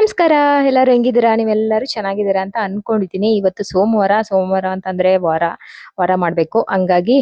ನಮಸ್ಕಾರ, ಎಲ್ಲರೂ ಹೆಂಗಿದ್ದೀರಾ? ನೀವೆಲ್ಲರೂ ಚೆನ್ನಾಗಿದ್ದೀರಾ ಅಂತ ಅನ್ಕೊಂಡಿದ್ದೀನಿ. ಇವತ್ತು ಸೋಮವಾರ ಸೋಮವಾರ ಅಂತಂದ್ರೆ ವಾರ ವಾರ ಮಾಡಬೇಕು. ಹಂಗಾಗಿ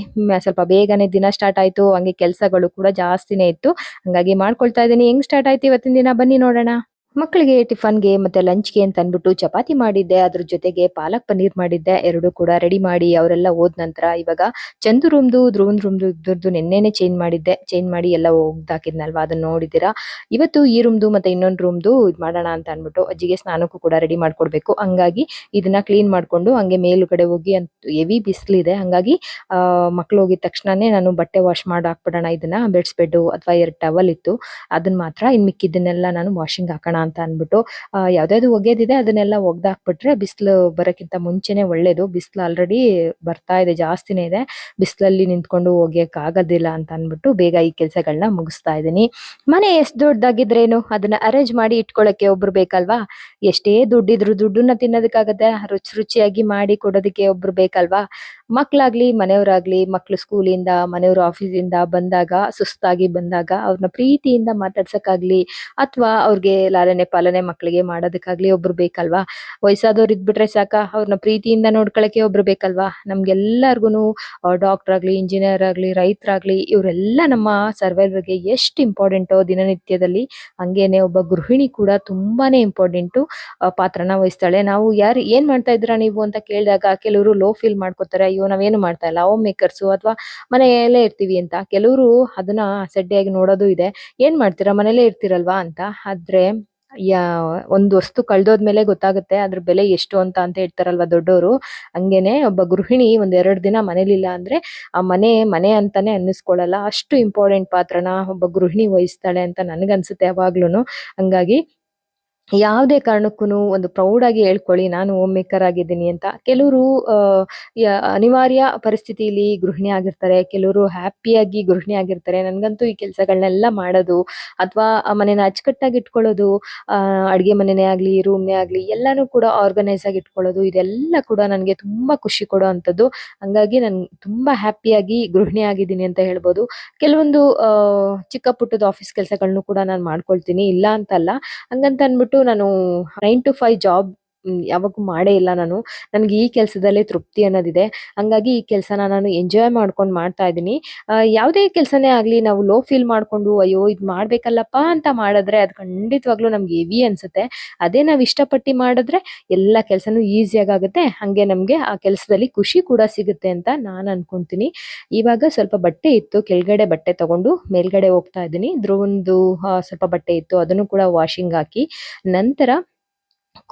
ಸ್ವಲ್ಪ ಬೇಗನೆ ದಿನ ಸ್ಟಾರ್ಟ್ ಆಯ್ತು. ಹಂಗೆ ಕೆಲಸಗಳು ಕೂಡ ಜಾಸ್ತಿನೇ ಇತ್ತು. ಹಂಗಾಗಿ ಮಾಡ್ಕೊಳ್ತಾ ಇದ್ದೀನಿ. ಹೆಂಗ್ ಸ್ಟಾರ್ಟ್ ಆಯ್ತು ಇವತ್ತಿನ ದಿನ? ಬನ್ನಿ ನೋಡೋಣ. ಮಕ್ಕಳಿಗೆ ಟಿಫನ್ಗೆ ಮತ್ತೆ ಲಂಚ್ಗೆ ಅಂತ ಅಂದ್ಬಿಟ್ಟು ಚಪಾತಿ ಮಾಡಿದ್ದೆ. ಅದ್ರ ಜೊತೆಗೆ ಪಾಲಕ್ ಪನ್ನೀರ್ ಮಾಡಿದ್ದೆ. ಎರಡು ಕೂಡ ರೆಡಿ ಮಾಡಿ ಅವರೆಲ್ಲ ಹೋದ ನಂತರ ಇವಾಗ ಚಂದು ರೂಮ್ದು ಧ್ರುವನ್ ರೂಮ್ದು ಇದ್ರದ್ದು ನಿನ್ನೆನೆ ಚೇಂಜ್ ಮಾಡಿದ್ದೆ. ಚೇಂಜ್ ಮಾಡಿ ಎಲ್ಲ ಹೋಗ್ದಾಕಿದ್ನಲ್ವಾ ಅದನ್ನ ನೋಡಿದ್ದೀರಾ? ಇವತ್ತು ಈ ರೂಮ್ದು ಮತ್ತೆ ಇನ್ನೊಂದು ರೂಮ್ದು ಇದು ಮಾಡೋಣ ಅಂತ ಅಂದ್ಬಿಟ್ಟು ಅಜ್ಜಿಗೆ ಸ್ನಾನಕ್ಕೂ ಕೂಡ ರೆಡಿ ಮಾಡ್ಕೊಡ್ಬೇಕು. ಹಂಗಾಗಿ ಇದನ್ನ ಕ್ಲೀನ್ ಮಾಡ್ಕೊಂಡು ಹಂಗೆ ಮೇಲುಗಡೆ ಹೋಗಿ ಅಂತ ಹೆವಿ ಬಿಸಿಲಿದೆ. ಹಂಗಾಗಿ ಮಕ್ಳು ಹೋಗಿದ ತಕ್ಷಣನೇ ನಾನು ಬಟ್ಟೆ ವಾಶ್ ಮಾಡಿ ಹಾಕ್ಬಿಡೋಣ ಇದನ್ನ ಬೆಡ್ಸ್ ಬೆಡ್ ಅಥವಾ ಎರಡು ಟವಲ್ ಇತ್ತು. ಅದನ್ನ ಮಾತ್ರ ಇನ್ ಮಿಕ್ಕಿದ್ದನ್ನೆಲ್ಲ ನಾನು ವಾಷಿಂಗ್ ಹಾಕೋಣ ಅಂತ ಅಂದ್ಬಿಟ್ಟು ಆ, ಯಾವ್ದಾವ್ದು ಒಗೆದಿದೆ ಅದನ್ನೆಲ್ಲ ಒಗ್ದಾಕ್ಬಿಟ್ರೆ ಬಿಸಿಲು ಬರೋಕ್ಕಿಂತ ಮುಂಚೆನೆ ಒಳ್ಳೇದು. ಬಿಸಿಲು ಆಲ್ರೆಡಿ ಬರ್ತಾ ಇದೆ ಜಾಸ್ತಿನೇ ಇದೆ. ಬಿಸಿಲಲ್ಲಿ ನಿಂತ್ಕೊಂಡು ಒಗೆಯಕ್ ಆಗೋದಿಲ್ಲ ಅಂತ ಅಂದ್ಬಿಟ್ಟು ಬೇಗ ಈ ಕೆಲಸಗಳನ್ನ ಮುಗಿಸ್ತಾ ಇದ್ದೀನಿ. ಮನೆ ಎಷ್ಟು ದೊಡ್ಡದಾಗಿದ್ರೇನು? ಅದನ್ನ ಅರೇಂಜ್ ಮಾಡಿ ಇಟ್ಕೊಳಕ್ಕೆ ಒಬ್ರು ಬೇಕಲ್ವಾ? ಎಷ್ಟೇ ದುಡ್ಡಿದ್ರು ದುಡ್ಡನ್ನ ತಿನ್ನೋದಕ್ಕಾಗತ್ತೆ. ರುಚಿ ರುಚಿಯಾಗಿ ಮಾಡಿ ಕೊಡೋದಕ್ಕೆ ಒಬ್ರು ಬೇಕಲ್ವಾ? ಮಕ್ಳಾಗ್ಲಿ, ಮನೆಯವರಾಗ್ಲಿ ಮಕ್ಕಳು ಸ್ಕೂಲಿಂದ, ಮನೆಯವರು ಆಫೀಸಿಂದ ಬಂದಾಗ, ಸುಸ್ತಾಗಿ ಬಂದಾಗ ಅವ್ರನ್ನ ಪ್ರೀತಿಯಿಂದ ಮಾತಾಡ್ಸಕ್ಕಾಗ್ಲಿ ಅಥವಾ ಅವ್ರಿಗೆ ಲಾಲನೆ ಪಾಲನೆ ಮಕ್ಕಳಿಗೆ ಮಾಡೋದಕ್ಕಾಗ್ಲಿ ಒಬ್ರು ಬೇಕಲ್ವಾ? ವಯಸ್ಸಾದವ್ರು ಇದ್ಬಿಟ್ರೆ ಸಾಕ ಅವ್ರನ್ನ ಪ್ರೀತಿಯಿಂದ ನೋಡ್ಕೊಳಕ್ಕೆ ಒಬ್ರು ಬೇಕಲ್ವಾ? ನಮ್ಗೆಲ್ಲರಿಗೂ ಡಾಕ್ಟರ್ ಆಗ್ಲಿ ಇಂಜಿನಿಯರ್ ಆಗ್ಲಿ ರೈತರಾಗ್ಲಿ, ಇವರೆಲ್ಲ ನಮ್ಮ ಸರ್ವೈವರ್ಗೆ ಎಷ್ಟು ಇಂಪಾರ್ಟೆಂಟೋ ದಿನನಿತ್ಯದಲ್ಲಿ. ಹಂಗೇನೆ ಒಬ್ಬ ಗೃಹಿಣಿ ಕೂಡ ತುಂಬಾನೇ ಇಂಪಾರ್ಟೆಂಟು ಪಾತ್ರನ ವಹಿಸ್ತಾಳೆ. ನಾವು ಯಾರು ಏನ್ ಮಾಡ್ತಾ ಇದ್ರ ನೀವು ಅಂತ ಕೇಳಿದಾಗ, ಕೆಲವರು ಲೋ ಫೀಲ್ ಮಾಡ್ಕೋತಾರೆ ಅಯ್ಯೋ, ನಾವೇನು ಮಾಡ್ತಾ ಇಲ್ಲ. ಹೋಮ್ ಮೇಕರ್ಸು ಅಥವಾ ಮನೆಯಲ್ಲೇ ಇರ್ತೀವಿ ಅಂತ ಕೆಲವರು ಅದನ್ನ ಅಸಡ್ಡೆಯಾಗಿ ನೋಡೋದು ಇದೆ. ಏನ್ ಮಾಡ್ತೀರಾ? ಮನೇಲೇ ಇರ್ತೀರಲ್ವಾ ಅಂತ. ಆದ್ರೆ, ಯಾ, ಒಂದು ವಸ್ತು ಕಳ್ದೋದ್ಮೇಲೆ ಗೊತ್ತಾಗುತ್ತೆ ಅದ್ರ ಬೆಲೆ ಎಷ್ಟು ಅಂತ ಅಂತ ಹೇಳ್ತಾರಲ್ವಾ ದೊಡ್ಡವರು ಹಂಗೇನೆ ಒಬ್ಬ ಗೃಹಿಣಿ ಒಂದ್ ಎರಡು ದಿನ ಮನೇಲಿಲ್ಲ ಅಂದ್ರೆ ಆ ಮನೆ ಮನೆ ಅಂತಾನೆ ಅನ್ನಿಸ್ಕೊಳ್ಳಲ್ಲ. ಅಷ್ಟು ಇಂಪಾರ್ಟೆಂಟ್ ಪಾತ್ರನ ಒಬ್ಬ ಗೃಹಿಣಿ ವಹಿಸ್ತಾಳೆ ಅಂತ ನನ್ಗನ್ಸುತ್ತೆ ಯಾವಾಗ್ಲೂ ಹಂಗಾಗಿ ಯಾವುದೇ ಕಾರಣಕ್ಕೂ ಒಂದು ಪ್ರೌಡ್ ಆಗಿ ಹೇಳ್ಕೊಳ್ಳಿ, ನಾನು ಹೋಮ್ ಮೇಕರ್ ಆಗಿದ್ದೀನಿ ಅಂತ ಕೆಲವರು ಅನಿವಾರ್ಯ ಪರಿಸ್ಥಿತಿಲಿ ಗೃಹಿಣಿ ಆಗಿರ್ತಾರೆ, ಕೆಲವರು ಹ್ಯಾಪಿಯಾಗಿ ಗೃಹಿಣಿ ಆಗಿರ್ತಾರೆ. ನನ್ಗಂತೂ ಈ ಕೆಲಸಗಳನ್ನೆಲ್ಲ ಮಾಡೋದು ಅಥವಾ ಮನೇನ ಅಚ್ಚುಕಟ್ಟಾಗಿ ಇಟ್ಕೊಳ್ಳೋದು ಅಡುಗೆ ಮನೆನೇ ಆಗ್ಲಿ ರೂಮ್ನೇ ಆಗ್ಲಿ, ಎಲ್ಲಾನು ಕೂಡ ಆರ್ಗನೈಸ್ ಆಗಿ ಇಟ್ಕೊಳ್ಳೋದು, ಇದೆಲ್ಲ ಕೂಡ ನನಗೆ ತುಂಬಾ ಖುಷಿ ಕೊಡೋ ಅಂಥದ್ದು ಹಂಗಾಗಿ ನಾನು ತುಂಬಾ ಹ್ಯಾಪಿಯಾಗಿ ಗೃಹಿಣಿ ಆಗಿದ್ದೀನಿ ಅಂತ ಹೇಳ್ಬೋದು. ಕೆಲವೊಂದು ಚಿಕ್ಕ ಪುಟ್ಟದ ಆಫೀಸ್ ಕೆಲಸಗಳನ್ನು ಕೂಡ ನಾನು ಮಾಡ್ಕೊಳ್ತೀನಿ, ಇಲ್ಲ ಅಂತಲ್ಲ. ಹಂಗಂತ ಅನ್ಬಿಟ್ಟು ನಾನು ನೈನ್ ಟು ಫೈವ್ ಜಾಬ್ ಯಾವಾಗೂ ಮಾಡೇ ಇಲ್ಲ ನಾನು. ನನಗೆ ಈ ಕೆಲಸದಲ್ಲೇ ತೃಪ್ತಿ ಅನ್ನೋದಿದೆ. ಹಂಗಾಗಿ ಈ ಕೆಲಸನ ನಾನು ಎಂಜಾಯ್ ಮಾಡ್ಕೊಂಡು ಮಾಡ್ತಾ ಇದ್ದೀನಿ. ಯಾವುದೇ ಕೆಲಸನೇ ಆಗಲಿ ನಾವು ಲೋ ಫೀಲ್ ಮಾಡ್ಕೊಂಡು, ಅಯ್ಯೋ, ಇದು ಮಾಡಬೇಕಲ್ಲಪ್ಪ ಅಂತ ಮಾಡಿದ್ರೆ ಅದು ಖಂಡಿತವಾಗ್ಲೂ ನಮ್ಗೆ ಹೆವಿ ಅನ್ಸುತ್ತೆ. ಅದೇ ನಾವು ಇಷ್ಟಪಟ್ಟು ಮಾಡಿದ್ರೆ ಎಲ್ಲ ಕೆಲಸನೂ ಈಸಿಯಾಗಿ ಆಗುತ್ತೆ ಹಂಗೆ ನಮಗೆ ಆ ಕೆಲಸದಲ್ಲಿ ಖುಷಿ ಕೂಡ ಸಿಗುತ್ತೆ ಅಂತ ನಾನು ಅನ್ಕೊಂತೀನಿ. ಇವಾಗ ಸ್ವಲ್ಪ ಬಟ್ಟೆ ಇತ್ತು, ಕೆಳಗಡೆ ಬಟ್ಟೆ ತಗೊಂಡು ಮೇಲ್ಗಡೆ ಹೋಗ್ತಾ ಇದ್ದೀನಿ. ಒಂದು ಸ್ವಲ್ಪ ಬಟ್ಟೆ ಇತ್ತು, ಅದನ್ನು ಕೂಡ ವಾಷಿಂಗ್ ಹಾಕಿ. ನಂತರ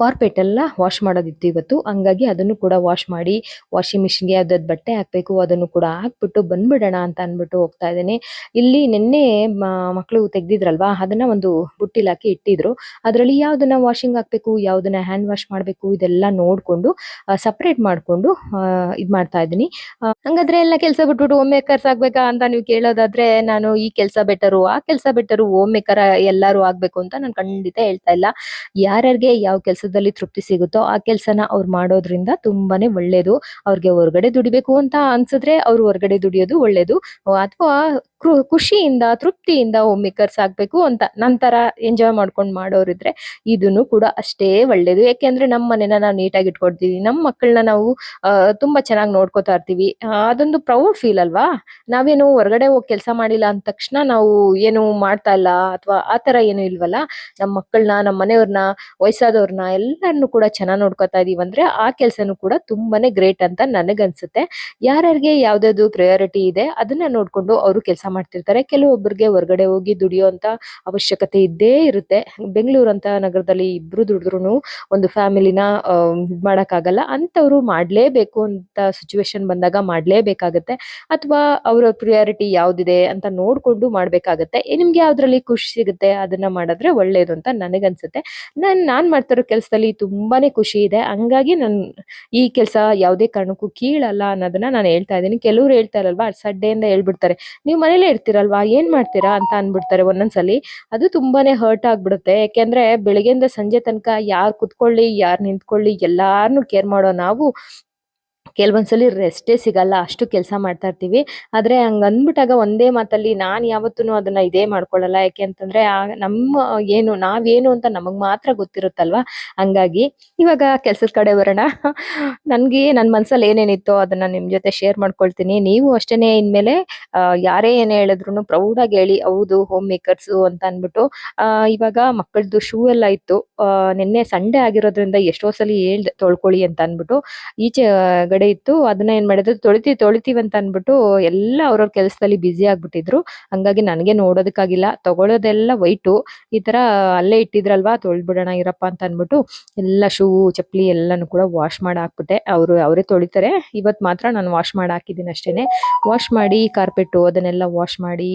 ಕಾರ್ಪೆಟ್ ಎಲ್ಲ ವಾಶ್ ಮಾಡೋದಿತ್ತು ಇವತ್ತು. ಹಂಗಾಗಿ ಅದನ್ನು ಕೂಡ ವಾಶ್ ಮಾಡಿ, ವಾಷಿಂಗ್ ಮಿಷಿನ್ಗೆ ಯಾವ್ದಾದ್ ಬಟ್ಟೆ ಹಾಕ್ಬೇಕು, ಅದನ್ನು ಕೂಡ ಹಾಕ್ಬಿಟ್ಟು ಬಂದ್ಬಿಡೋಣ ಅಂತ ಅನ್ಬಿಟ್ಟು ಹೋಗ್ತಾ ಇದ್ದೀನಿ. ಇಲ್ಲಿ ನಿನ್ನೆ ಮಕ್ಕಳು ತೆಗ್ದಿದ್ರಲ್ವಾ, ಅದನ್ನ ಒಂದು ಬುಟ್ಟಿಲ್ ಹಾಕಿ ಇಟ್ಟಿದ್ರು. ಅದರಲ್ಲಿ ಯಾವ್ದನ್ನ ವಾಷಿಂಗ್ ಹಾಕ್ಬೇಕು, ಯಾವ್ದನ್ನ ಹ್ಯಾಂಡ್ ವಾಶ್ ಮಾಡ್ಬೇಕು, ಇದೆಲ್ಲ ನೋಡ್ಕೊಂಡು ಸಪ್ರೇಟ್ ಮಾಡ್ಕೊಂಡು ಇದ್ ಮಾಡ್ತಾ ಇದ್ದೀನಿ. ಹಂಗಾದ್ರೆ ಎಲ್ಲ ಕೆಲಸ ಬಿಟ್ಬಿಟ್ಟು ಹೋಮ್ ಮೇಕರ್ಸ್ ಆಗ್ಬೇಕಾ ಅಂತ ನೀವು ಕೇಳೋದಾದ್ರೆ ನಾನು ಈ ಕೆಲಸ ಬೆಟರು, ಆ ಕೆಲಸ ಬೆಟರು, ಹೋಮ್ ಮೇಕರ್ ಎಲ್ಲಾರು ಆಗ್ಬೇಕು ಅಂತ ನಾನು ಖಂಡಿತ ಹೇಳ್ತಾ ಇಲ್ಲ. ಯಾರ್ಯಾರಿಗೆ ಯಾವ ಕೆಲಸದಲ್ಲಿ ತೃಪ್ತಿ ಸಿಗುತ್ತೋ ಆ ಕೆಲಸನ ಅವ್ರು ಮಾಡೋದ್ರಿಂದ ತುಂಬಾನೇ ಒಳ್ಳೇದು. ಅವ್ರಿಗೆ ಹೊರಗಡೆ ದುಡಿಬೇಕು ಅಂತ ಅನ್ಸಿದ್ರೆ ಅವ್ರು ಹೊರಗಡೆ ದುಡಿಯೋದು ಒಳ್ಳೇದು. ಅಥವಾ ಖುಷಿಯಿಂದ, ತೃಪ್ತಿಯಿಂದ ಹೋಮ್ ಮೇಕರ್ಸ್ ಆಗ್ಬೇಕು ಅಂತ ನಂತರ ಎಂಜಾಯ್ ಮಾಡ್ಕೊಂಡು ಮಾಡೋರಿದ್ರೆ ಇದನ್ನು ಕೂಡ ಅಷ್ಟೇ ಒಳ್ಳೇದು. ಯಾಕೆಂದ್ರೆ ನಮ್ಮ ಮನೆನ ನಾವು ನೀಟಾಗಿ ಇಟ್ಕೊಡ್ತೀವಿ. ನಮ್ಮ ಮಕ್ಕಳನ್ನ ನಾವು ತುಂಬಾ ಚೆನ್ನಾಗಿ ನೋಡ್ಕೋತಾ ಇರ್ತೀವಿ. ಅದೊಂದು ಪ್ರೌಡ್ ಫೀಲ್ ಅಲ್ವಾ? ನಾವೇನು ಹೊರಗಡೆ ಹೋಗಿ ಕೆಲಸ ಮಾಡಿಲ್ಲ ಅಂದ ತಕ್ಷಣ ನಾವು ಏನು ಮಾಡ್ತಾ ಇಲ್ಲ ಅಥವಾ ಆ ತರ ಏನು ಇಲ್ವಲ್ಲ? ನಮ್ಮ ಮಕ್ಕಳನ್ನ ನಮ್ಮ ಮನೆಯವ್ರನ್ನ ವಯಸ್ಸಾದವ್ರನ್ನ ಎಲ್ಲರನ್ನು ಕೂಡ ಚೆನ್ನಾಗಿ ನೋಡ್ಕೋತಾ ಇದೀವಿ ಅಂದ್ರೆ ಆ ಕೆಲಸನೂ ಕೂಡ ತುಂಬಾನೇ ಗ್ರೇಟ್ ಅಂತ ನನಗನ್ಸುತ್ತೆ. ಯಾರ್ಯಾರಿಗೆ ಯಾವ್ದಾದ್ರು ಪ್ರಯಾರಿಟಿ ಇದೆ ಅದನ್ನ ನೋಡ್ಕೊಂಡು ಅವರು ಕೆಲಸ ಮಾಡ್ತಿರ್ತಾರೆ. ಕೆಲವೊಬ್ಬರಿಗೆ ಹೊರಗಡೆ ಹೋಗಿ ದುಡಿಯೋಂತ ಅವಶ್ಯಕತೆ ಇದ್ದೇ ಇರುತ್ತೆ. ಬೆಂಗಳೂರು ಅಂತ ನಗರದಲ್ಲಿ ಇಬ್ರು ದುಡಿದ್ರು ಒಂದು ಫ್ಯಾಮಿಲಿನ ಮಾಡೋಕ್ಕಾಗಲ್ಲ. ಅಂಥವ್ರು ಮಾಡ್ಲೇಬೇಕು ಅಂತ ಸಿಚುವೇಶನ್ ಬಂದಾಗ ಮಾಡ್ಲೇಬೇಕಾಗತ್ತೆ. ಅಥವಾ ಅವರ ಪ್ರಿಯಾರಿಟಿ ಯಾವ್ದಿದೆ ಅಂತ ನೋಡ್ಕೊಂಡು ಮಾಡ್ಬೇಕಾಗತ್ತೆ. ನಿಮ್ಗೆ ಯಾವ್ದ್ರಲ್ಲಿ ಖುಷಿ ಸಿಗುತ್ತೆ ಅದನ್ನ ಮಾಡಿದ್ರೆ ಒಳ್ಳೇದು ಅಂತ ನನಗನ್ಸುತ್ತೆ. ನಾನು, ನಾನ್ ಮಾಡ್ತಿರೋ ಕೆಲಸದಲ್ಲಿ ತುಂಬಾನೇ ಖುಷಿ ಇದೆ. ಹಂಗಾಗಿ ನನ್ ಈ ಕೆಲಸ ಯಾವುದೇ ಕಾರಣಕ್ಕೂ ಕೀಳಲ್ಲ ಅನ್ನೋದನ್ನ ನಾನು ಹೇಳ್ತಾ ಇದ್ದೀನಿ. ಕೆಲವ್ರು ಹೇಳ್ತಾರಲ್ವಾ ಸಡ್ಡೆಯಿಂದ ಹೇಳ್ಬಿಡ್ತಾರೆ. ನೀವು ಮನೇಲೇ ಇರ್ತೀರಲ್ವಾ, ಏನ್ ಮಾಡ್ತೀರಾ ಅಂತ ಅನ್ಬಿಡ್ತಾರೆ ಒಂದೊಂದ್ಸಲಿ. ಅದು ತುಂಬಾನೇ ಹರ್ಟ್ ಆಗ್ಬಿಡುತ್ತೆ. ಯಾಕೆಂದ್ರೆ ಬೆಳಗ್ಗೆಯಿಂದ ಸಂಜೆ ತನಕ ಯಾರ್ ಕುತ್ಕೊಳ್ಳಿ, ಯಾರ್ ನಿಂತ್ಕೊಳ್ಳಿ, ಎಲ್ಲಾರ್ನು ಕೇರ್ ಮಾಡೋ ನಾವು ಕೆಲವೊಂದ್ಸಲಿ ರೆಸ್ಟೇ ಸಿಗಲ್ಲ, ಅಷ್ಟು ಕೆಲಸ ಮಾಡ್ತಾ ಇರ್ತೀವಿ. ಆದ್ರೆ ಹಂಗ ಅಂದ್ಬಿಟ್ಟಾಗ ಒಂದೇ ಮಾತಲ್ಲಿ ನಾನ್ ಯಾವತ್ತೂ ಅದನ್ನ ಇದೇ ಮಾಡ್ಕೊಳ್ಳಲ್ಲ. ಯಾಕೆ ಅಂತಂದ್ರೆ ನಮ್ಮ ಏನು, ನಾವೇನು ಅಂತ ನಮಗ್ ಮಾತ್ರ ಗೊತ್ತಿರುತ್ತಲ್ವಾ? ಹಂಗಾಗಿ ಇವಾಗ ಕೆಲಸದ ಕಡೆ ಬರೋಣ. ನನ್ಗೆ, ನನ್ ಮನ್ಸಲ್ಲಿ ಏನೇನಿತ್ತು ಅದನ್ನ ನಿಮ್ ಜೊತೆ ಶೇರ್ ಮಾಡ್ಕೊಳ್ತೀನಿ. ನೀವು ಅಷ್ಟೇನೆ ಇನ್ಮೇಲೆ ಯಾರೇ ಏನ್ ಹೇಳಿದ್ರು ಪ್ರೌಡ್ ಆಗಿ ಹೇಳಿ, ಹೌದು ಹೋಮ್ ಮೇಕರ್ಸ್ ಅಂತ ಅನ್ಬಿಟ್ಟು ಆ, ಇವಾಗ ಮಕ್ಕಳದು ಶೂ ಎಲ್ಲ ಇತ್ತು. ನಿನ್ನೆ ಸಂಡೇ ಆಗಿರೋದ್ರಿಂದ ಎಷ್ಟೋ ಸಲ ಹೇಳ್ದೆ, ತೊಳ್ಕೊಳ್ಳಿ ಅಂತ ಅನ್ಬಿಟ್ಟು ಈಚೆ ಗಡೆ ಇತ್ತು, ಅದನ್ನ ಏನ್ ಮಾಡಿದ್ರು ತೊಳಿತೀವಿ ತೊಳಿತೀವಿ ಅಂತ ಅನ್ಬಿಟ್ಟು ಎಲ್ಲ ಅವ್ರವ್ರ ಕೆಲಸದಲ್ಲಿ ಬ್ಯುಸಿ ಆಗ್ಬಿಟ್ಟಿದ್ರು. ಹಂಗಾಗಿ ನನಗೆ ನೋಡೋದಕ್ಕಾಗಿಲ್ಲ ತಗೊಳ್ಳೋದೆಲ್ಲ ವೈಟು ಈ ತರ ಅಲ್ಲೇ ಇಟ್ಟಿದ್ರಲ್ವಾ, ತೊಳ್ದ್ಬಿಡೋಣ ಇರಪ್ಪ ಅಂತ ಅನ್ಬಿಟ್ಟು ಎಲ್ಲ ಶೂ, ಚಪ್ಪಲಿ ಎಲ್ಲಾನು ಕೂಡ ವಾಶ್ ಮಾಡಿ ಹಾಕ್ಬಿಟ್ಟೆ. ಅವರು, ಅವರೇ ತೊಳಿತಾರೆ. ಇವತ್ ಮಾತ್ರ ನಾನು ವಾಶ್ ಮಾಡಿ ಹಾಕಿದ್ದೀನಿ ಅಷ್ಟೇನೆ. ವಾಶ್ ಮಾಡಿ ಕಾರ್ಪೆಟ್ಟು ಅದನ್ನೆಲ್ಲ ವಾಶ್ ಮಾಡಿ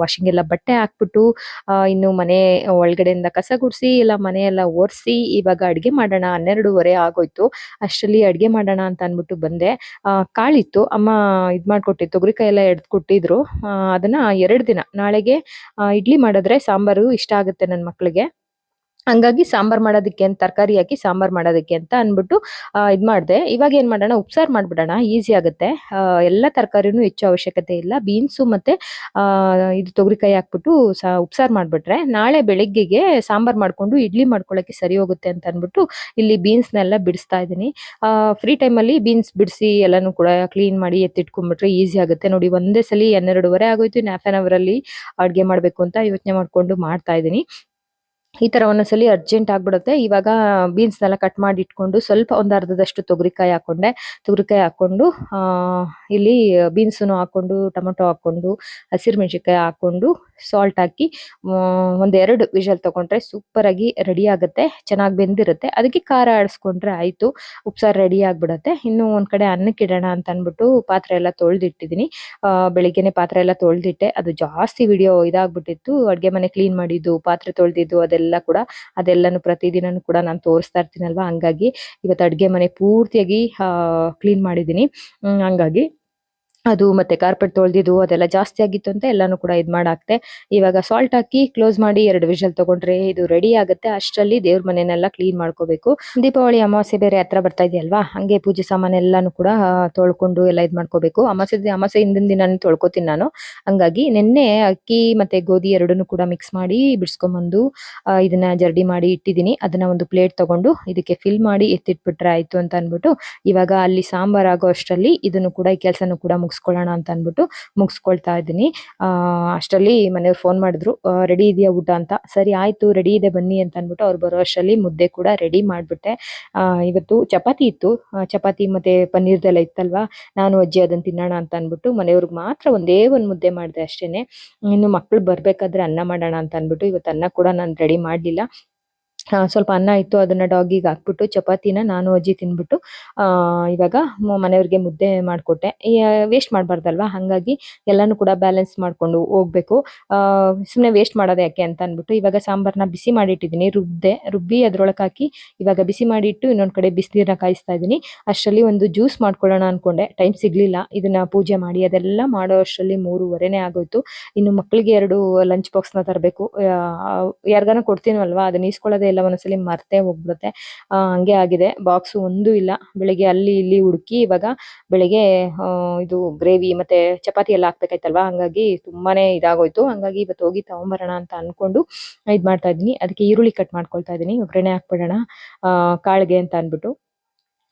ವಾಷಿಂಗ್ ಎಲ್ಲ ಬಟ್ಟೆ ಹಾಕ್ಬಿಟ್ಟು ಇನ್ನು ಮನೆ ಒಳಗಡೆಯಿಂದ ಕಸ ಗುಡಿಸಿ, ಇಲ್ಲ ಮನೆ ಎಲ್ಲ ಒರೆಸಿ, ಇವಾಗ ಅಡುಗೆ ಮಾಡೋಣ. ಹನ್ನೆರಡೂವರೆ ಆಗೋಯ್ತು. ಅಷ್ಟರಲ್ಲಿ ಅಡುಗೆ ಮಾಡೋಣ ಅಂತ ಅನ್ಬಿಟ್ಟು ಬಂದೆ. ಕಾಳಿತ್ತು. ಅಮ್ಮ ಇದ್ ಮಾಡ್ಕೊಟ್ಟಿತ್ತು ತೊಗರಿಕಾಯಿ ಎಲ್ಲ ಎಡ್ದು ಕೊಟ್ಟಿದ್ರು ಅದನ್ನ ಎರಡು ದಿನ, ನಾಳೆಗೆ ಇಡ್ಲಿ ಮಾಡಿದ್ರೆ ಸಾಂಬಾರು ಇಷ್ಟ ಆಗುತ್ತೆ ನನ್ನ ಮಕ್ಳಿಗೆ. ಹಂಗಾಗಿ ಸಾಂಬಾರ್ ಮಾಡೋದಕ್ಕೆ ಅಂತ, ತರಕಾರಿ ಹಾಕಿ ಸಾಂಬಾರ್ ಮಾಡೋದಕ್ಕೆ ಅಂತ ಅಂದ್ಬಿಟ್ಟು ಇದು ಮಾಡಿದೆ. ಇವಾಗ ಏನು ಮಾಡೋಣ, ಉಪ್ಸಾರು ಮಾಡ್ಬಿಡೋಣ. ಈಸಿ ಆಗುತ್ತೆ. ಎಲ್ಲ ತರಕಾರಿನೂ ಹೆಚ್ಚು ಅವಶ್ಯಕತೆ ಇಲ್ಲ. ಬೀನ್ಸು ಮತ್ತೆ ಇದು ತೊಗರಿಕಾಯಿ ಹಾಕ್ಬಿಟ್ಟು ಸಾ, ಉಪ್ಸಾರು ಮಾಡ್ಬಿಟ್ರೆ ನಾಳೆ ಬೆಳಿಗ್ಗೆಗೆ ಸಾಂಬಾರ್ ಮಾಡ್ಕೊಂಡು ಇಡ್ಲಿ ಮಾಡ್ಕೊಳ್ಳೋಕ್ಕೆ ಸರಿ ಹೋಗುತ್ತೆ ಅಂತ ಅಂದ್ಬಿಟ್ಟು ಇಲ್ಲಿ ಬೀನ್ಸ್ನೆಲ್ಲ ಬಿಡಿಸ್ತಾ ಇದ್ದೀನಿ. ಫ್ರೀ ಟೈಮಲ್ಲಿ ಬೀನ್ಸ್ ಬಿಡಿಸಿ ಎಲ್ಲನೂ ಕೂಡ ಕ್ಲೀನ್ ಮಾಡಿ ಎತ್ತಿಟ್ಕೊಂಡ್ಬಿಟ್ರೆ ಈಸಿ ಆಗುತ್ತೆ. ನೋಡಿ, ಒಂದೇ ಸಲ ಹನ್ನೆರಡುವರೆ ಆಗೋಯ್ತು. ಇನ್ನು ಹಾಫ್ ಆನ್ ಅವರ್ ಅಲ್ಲಿ ಮಾಡಬೇಕು ಮಾಡ್ಬೇಕು ಅಂತ ಯೋಚನೆ ಮಾಡ್ಕೊಂಡು ಮಾಡ್ತಾ ಇದ್ದೀನಿ. ಈ ತರ ಒಂದೊಂದ್ಸಲಿ ಅರ್ಜೆಂಟ್ ಆಗ್ಬಿಡುತ್ತೆ. ಇವಾಗ ಬೀನ್ಸ್ನೆಲ್ಲ ಕಟ್ ಮಾಡಿ ಇಟ್ಕೊಂಡು ಸ್ವಲ್ಪ ಒಂದ್ ಅರ್ಧದಷ್ಟು ತೊಗರಿಕಾಯಿ ಹಾಕೊಂಡೆ. ತೊಗರಿಕಾಯಿ ಹಾಕೊಂಡು, ಆ, ಇಲ್ಲಿ ಬೀನ್ಸನ್ನು ಹಾಕೊಂಡು, ಟೊಮೊಟೊ ಹಾಕೊಂಡು, ಹಸಿರು ಮೆಣಸಿನ್ಕಾಯಿ ಹಾಕೊಂಡು ಸಾಲ್ಟ್ ಹಾಕಿ ಒಂದೆರಡು ವಿಷಲ್ ತಗೊಂಡ್ರೆ ಸೂಪರ್ ಆಗಿ ರೆಡಿ ಆಗುತ್ತೆ. ಚೆನ್ನಾಗಿ ಬೆಂದಿರುತ್ತೆ. ಅದಕ್ಕೆ ಖಾರ ಆಡಿಸ್ಕೊಂಡ್ರೆ ಆಯ್ತು. ಉಪ್ಸಾರು ರೆಡಿ ಆಗಿಬಿಡುತ್ತೆ. ಇನ್ನು ಒಂದ್ ಕಡೆ ಅನ್ನಕ್ಕೆ ಇಡೋಣ ಅಂತ ಅಂದ್ಬಿಟ್ಟು ಪಾತ್ರೆ ಎಲ್ಲ ತೊಳ್ದಿಟ್ಟಿದೀನಿ. ಆ, ಬೆಳಿಗ್ಗೆನೆ ಪಾತ್ರೆ ಎಲ್ಲ ತೊಳ್ದಿಟ್ಟೆ. ಅದು ಜಾಸ್ತಿ ವಿಡಿಯೋ ಇದಾಗ್ಬಿಟ್ಟಿತ್ತು. ಅಡುಗೆ ಮನೆ ಕ್ಲೀನ್ ಮಾಡಿದ್ದು, ಪಾತ್ರೆ ತೊಳ್ದಿದ್ದು, ಅದೆಲ್ಲ ಕೂಡ ಅದೆಲ್ಲನು ಪ್ರತಿದಿನನೂ ಕೂಡ ನಾನು ತೋರಿಸ್ತಾ ಇರ್ತೀನಲ್ವಾ? ಹಂಗಾಗಿ ಇವತ್ತು ಅಡುಗೆ ಮನೆ ಪೂರ್ತಿಯಾಗಿ ಕ್ಲೀನ್ ಮಾಡಿದ್ದೀನಿ. ಹಂಗಾಗಿ ಅದು ಮತ್ತೆ ಕಾರ್ಪೆಟ್ ತೊಳೆದಿದ್ದು ಅದೆಲ್ಲ ಜಾಸ್ತಿ ಆಗಿತ್ತು ಅಂತ ಎಲ್ಲಾನು ಕೂಡ ಇದ್ ಮಾಡಾಕ್ತೆ. ಇವಾಗ ಸಾಲ್ಟ್ ಹಾಕಿ ಕ್ಲೋಸ್ ಮಾಡಿ ಎರಡು ವಿಷಲ್ ತಗೊಂಡ್ರೆ ಇದು ರೆಡಿ ಆಗುತ್ತೆ. ಅಷ್ಟರಲ್ಲಿ ದೇವ್ರ ಮನೆನೆಲ್ಲ ಕ್ಲೀನ್ ಮಾಡ್ಕೋಬೇಕು. ದೀಪಾವಳಿ ಅಮಾವಾಸ್ಯೆ ಬೇರೆ ಹತ್ರ ಬರ್ತಾ ಇದೆಯಲ್ವಾ? ಹಂಗೆ ಪೂಜೆ ಸಾಮಾನೆಲ್ಲಾನು ಕೂಡ ತೊಳ್ಕೊಂಡು ಎಲ್ಲ ಇದ್ ಮಾಡ್ಕೋಬೇಕು. ಅಮಾವಾಸ್ಯೆ ಅಮಾವಾಸ್ಯೆ ಹಿಂದಿನ ದಿನ ತೊಳ್ಕೊತೀನಿ ನಾನು. ಹಂಗಾಗಿ ನಿನ್ನೆ ಅಕ್ಕಿ ಮತ್ತೆ ಗೋಧಿ ಎರಡನ್ನು ಕೂಡ ಮಿಕ್ಸ್ ಮಾಡಿ ಬಿಡಿಸ್ಕೊಂಬಂದು ಇದನ್ನ ಜರ್ಡಿ ಮಾಡಿ ಇಟ್ಟಿದ್ದೀನಿ. ಅದನ್ನ ಒಂದು ಪ್ಲೇಟ್ ತಗೊಂಡು ಇದಕ್ಕೆ ಫಿಲ್ ಮಾಡಿ ಎತ್ತಿಟ್ಬಿಟ್ರೆ ಆಯ್ತು ಅಂತ ಅನ್ಬಿಟ್ಟು ಇವಾಗ ಅಲ್ಲಿ ಸಾಂಬಾರ್ ಆಗೋ ಅಷ್ಟರಲ್ಲಿ ಇದನ್ನು ಕೂಡ ಈ ಕೆಲಸನೂ ಕೂಡ ಮುಗಿಸ್ಕೊಳ್ಳೋಣ ಅಂತ ಅಂದ್ಬಿಟ್ಟು ಮುಗಿಸ್ಕೊಳ್ತಾ ಇದ್ದೀನಿ. ಅಷ್ಟರಲ್ಲಿ ಮನೆಯವ್ರು ಫೋನ್ ಮಾಡಿದ್ರು ರೆಡಿ ಇದೆಯಾ ಊಟ ಅಂತ? ಸರಿ, ಆಯ್ತು ರೆಡಿ ಇದೆ, ಬನ್ನಿ ಅಂತ ಅಂದ್ಬಿಟ್ಟು ಅವ್ರು ಬರೋ ಅಷ್ಟರಲ್ಲಿ ಮುದ್ದೆ ಕೂಡ ರೆಡಿ ಮಾಡ್ಬಿಟ್ಟೆ. ಇವತ್ತು ಚಪಾತಿ ಇತ್ತು. ಚಪಾತಿ ಮತ್ತೆ ಪನ್ನೀರ್ದೆಲ್ಲ ಇತ್ತಲ್ವಾ? ನಾನು, ಅಜ್ಜಿ ಅದನ್ನ ತಿನ್ನೋಣ ಅಂತ ಅಂದ್ಬಿಟ್ಟು ಮನೆಯವ್ರಿಗೆ ಮಾತ್ರ ಒಂದೇ ಒಂದು ಮುದ್ದೆ ಮಾಡಿದೆ ಅಷ್ಟೇನೆ. ಇನ್ನು ಮಕ್ಳು ಬರ್ಬೇಕಾದ್ರೆ ಅನ್ನ ಮಾಡೋಣ ಅಂತ ಅಂದ್ಬಿಟ್ಟು ಇವತ್ತು ಅನ್ನ ಕೂಡ ನಾನು ರೆಡಿ ಮಾಡ್ಲಿಲ್ಲ. ಸ್ವಲ್ಪ ಅನ್ನ ಇತ್ತು, ಅದನ್ನ ಡಾಗಿಗೆ ಹಾಕ್ಬಿಟ್ಟು, ಚಪಾತಿನ ನಾನು ಅಜ್ಜಿ ತಿನ್ಬಿಟ್ಟು ಇವಾಗ ಮನೆಯವ್ರಿಗೆ ಮುದ್ದೆ ಮಾಡ್ಕೊಟ್ಟೆ. ವೇಸ್ಟ್ ಮಾಡಬಾರ್ದಲ್ವಾ? ಹಂಗಾಗಿ ಎಲ್ಲಾನು ಕೂಡ ಬ್ಯಾಲೆನ್ಸ್ ಮಾಡ್ಕೊಂಡು ಹೋಗ್ಬೇಕು. ಸುಮ್ಮನೆ ವೇಸ್ಟ್ ಮಾಡೋದು ಯಾಕೆ ಅಂತ ಅನ್ಬಿಟ್ಟು ಇವಾಗ ಸಾಂಬಾರ್ನ ಬಿಸಿ ಮಾಡಿಟ್ಟಿದ್ದೀನಿ. ರುಬ್ದೆ, ರುಬ್ಬಿ ಅದ್ರೊಳಗೆ ಹಾಕಿ, ಇವಾಗ ಬಿಸಿ ಮಾಡಿಟ್ಟು ಇನ್ನೊಂದ್ ಕಡೆ ಬಿಸಿನೀರನ್ನ ಕಾಯಿಸ್ತಾ ಇದ್ದೀನಿ. ಅಷ್ಟರಲ್ಲಿ ಒಂದು ಜ್ಯೂಸ್ ಮಾಡ್ಕೊಳ್ಳೋಣ ಅನ್ಕೊಂಡೆ. ಟೈಮ್ ಸಿಗ್ಲಿಲ್ಲ. ಇದನ್ನ ಪೂಜೆ ಮಾಡಿ, ಅದೆಲ್ಲ ಮಾಡೋ ಅಷ್ಟರಲ್ಲಿ ಮೂರುವರೆನೇ ಆಗೋಯ್ತು. ಇನ್ನು ಮಕ್ಕಳಿಗೆ ಎರಡು ಲಂಚ್ ಬಾಕ್ಸ್ನ ತರಬೇಕು. ಯಾರಿಗಾನ ಕೊಡ್ತೀನಲ್ವಾ? ಅದನ್ನ ಇಸ್ಕೊಳ್ಳೋದೇ ಇಲ್ಲ. ಒಂದೊಂದ್ಸಲಿ ಮರ್ತೇ ಹೋಗ್ಬಿಡುತ್ತೆ. ಹಂಗೆ ಆಗಿದೆ. ಬಾಕ್ಸ್ ಒಂದು ಇಲ್ಲ. ಬೆಳಿಗ್ಗೆ ಅಲ್ಲಿ ಇಲ್ಲಿ ಹುಡುಕಿ ಇವಾಗ ಬೆಳಿಗ್ಗೆ ಇದು ಗ್ರೇವಿ ಮತ್ತೆ ಚಪಾತಿ ಎಲ್ಲ ಹಾಕ್ಬೇಕಾಯ್ತಲ್ವಾ? ಹಂಗಾಗಿ ತುಂಬಾನೇ ಇದಾಗೋಯ್ತು. ಹಂಗಾಗಿ ಇವತ್ತು ಹೋಗಿ ತಗೊಂಬರೋಣ ಅಂತ ಅನ್ಕೊಂಡು ಇದ್ ಮಾಡ್ತಾ ಇದೀನಿ ಅದಕ್ಕೆ ಈರುಳ್ಳಿ ಕಟ್ ಮಾಡ್ಕೊಳ್ತಾ ಇದೀನಿ ಒಗ್ಗರಣೆ ಹಾಕ್ಬಿಡೋಣ ಕಾಳಿಗೆ ಅಂತ ಅನ್ಬಿಟ್ಟು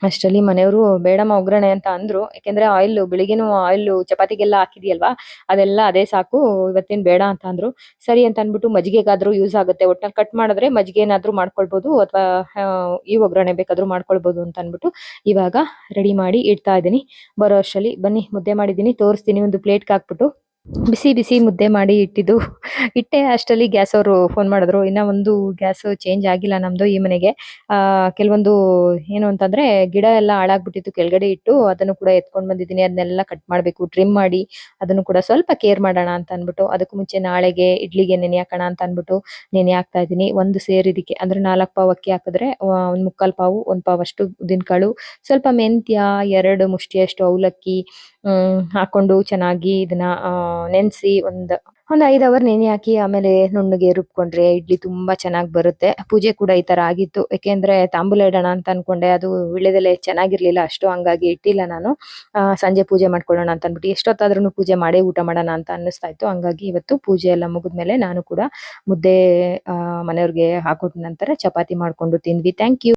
ಅಷ್ಟರಲ್ಲಿ ಮನೆಯವರು, ಬೇಡಮ್ಮ ಒಗ್ಗರಣೆ ಅಂತ ಅಂದ್ರು. ಯಾಕೆಂದ್ರೆ ಆಯಿಲ್, ಬೆಳಿಗ್ಗೆನು ಆಯಿಲ್, ಚಪಾತಿಗೆಲ್ಲ ಹಾಕಿದ್ಯಲ್ವಾ? ಅದೆಲ್ಲ ಅದೇ ಸಾಕು, ಇವತ್ತೇನ್ ಬೇಡ ಅಂತ ಅಂದ್ರು. ಸರಿ ಅಂತ ಅಂದ್ಬಿಟ್ಟು ಮಜ್ಜಿಗೆಗಾದ್ರೂ ಯೂಸ್ ಆಗುತ್ತೆ. ಒಟ್ನಲ್ಲಿ ಕಟ್ ಮಾಡಿದ್ರೆ ಮಜ್ಜಿಗೆ ಏನಾದ್ರೂ ಮಾಡ್ಕೊಳ್ಬಹುದು ಅಥವಾ ಈ ಒಗ್ಗರಣೆ ಬೇಕಾದ್ರೂ ಮಾಡ್ಕೊಳ್ಬಹುದು ಅಂತ ಅಂದ್ಬಿಟ್ಟು ಇವಾಗ ರೆಡಿ ಮಾಡಿ ಇಡ್ತಾ ಇದ್ದೀನಿ. ಬರೋ ಅಷ್ಟರಲ್ಲಿ ಬನ್ನಿ, ಮುದ್ದೆ ಮಾಡಿದ್ದೀನಿ, ತೋರಿಸ್ತೀನಿ, ಒಂದು ಪ್ಲೇಟ್ಗೆ ಹಾಕ್ಬಿಟ್ಟು. ಬಿಸಿ ಬಿಸಿ ಮುದ್ದೆ ಮಾಡಿ ಇಟ್ಟಿದ್ದು. ಇಟ್ಟೆ ಅಷ್ಟರಲ್ಲಿ ಗ್ಯಾಸ್ ಅವರು ಫೋನ್ ಮಾಡಿದ್ರು. ಇನ್ನ ಒಂದು ಗ್ಯಾಸ್ ಚೇಂಜ್ ಆಗಿಲ್ಲ ನಮ್ದು ಈ ಮನೆಗೆ. ಆ, ಕೆಲವೊಂದು ಏನು ಅಂತಂದ್ರೆ ಗಿಡ ಎಲ್ಲ ಹಾಳಾಗ್ಬಿಟ್ಟಿತ್ತು ಕೆಳಗಡೆ ಇಟ್ಟು ಅದನ್ನು ಕೂಡ ಎತ್ಕೊಂಡ್ ಬಂದಿದ್ದೀನಿ. ಅದನ್ನೆಲ್ಲ ಕಟ್ ಮಾಡ್ಬೇಕು ಟ್ರಿಮ್ ಮಾಡಿ ಅದನ್ನು ಕೂಡ ಸ್ವಲ್ಪ ಕೇರ್ ಮಾಡೋಣ ಅಂತ ಅಂದ್ಬಿಟ್ಟು, ಅದಕ್ಕೂ ಮುಂಚೆ ನಾಳೆಗೆ ಇಡ್ಲಿಗೆ ನೆನೆ ಹಾಕೋಣ ಅಂತ ಅಂದ್ಬಿಟ್ಟು ನೆನೆ ಹಾಕ್ತಾ ಇದ್ದೀನಿ. ಒಂದು ಸೇರ್ ಇದಕ್ಕೆ, ಅಂದ್ರೆ ನಾಲ್ಕು ಪಾವ್ ಅಕ್ಕಿ ಹಾಕಿದ್ರೆ ಒಂದು ಮುಕ್ಕಾಲ್ ಪಾವು, ಒಂದ್ ಪಾವ್ ಅಷ್ಟು ಉದ್ದಿನಕಾಳು ಸ್ವಲ್ಪ ಮೆಂತ್ಯ, ಎರಡು ಮುಷ್ಟಿಯಷ್ಟು ಅವಲಕ್ಕಿ ಹಾಕೊಂಡು ಚೆನ್ನಾಗಿ ಇದನ್ನ ನೆನೆಸಿ ಒಂದು, ಒಂದ್ ಐದ್ ಅವರ್ ನೆನೆ ಹಾಕಿ ಆಮೇಲೆ ನುಣ್ಣಗೆ ರುಬ್ಕೊಂಡ್ರೆ ಇಡ್ಲಿ ತುಂಬಾ ಚೆನ್ನಾಗಿ ಬರುತ್ತೆ. ಪೂಜೆ ಕೂಡ ಈ ತರ ಆಗಿತ್ತು. ಯಾಕೆಂದ್ರೆ ತಾಂಬೂಲ ಇಡೋಣ ಅಂತ ಅನ್ಕೊಂಡೆ. ಅದು ವೀಳ್ಯದೆಲೆ ಚೆನ್ನಾಗಿರ್ಲಿಲ್ಲ. ಅಷ್ಟು ಹಂಗಾಗಿ ಇಟ್ಟಿಲ್ಲ ನಾನು. ಸಂಜೆ ಪೂಜೆ ಮಾಡ್ಕೊಳ್ಳೋಣ ಅಂತ ಅನ್ಬಿಟ್ಟು ಎಷ್ಟೊತ್ತಾದ್ರೂ ಪೂಜೆ ಮಾಡೇ ಊಟ ಮಾಡೋಣ ಅಂತ ಅನ್ನಿಸ್ತಾ ಇತ್ತು. ಹಂಗಾಗಿ ಇವತ್ತು ಪೂಜೆ ಎಲ್ಲ ಮುಗಿದ್ಮೇಲೆ ನಾನು ಕೂಡ ಮುದ್ದೆ ಮನೆಯವ್ರಿಗೆ ಹಾಕೊಟ್ಟ ನಂತರ ಚಪಾತಿ ಮಾಡ್ಕೊಂಡು ತಿಂದ್ವಿ. Thank you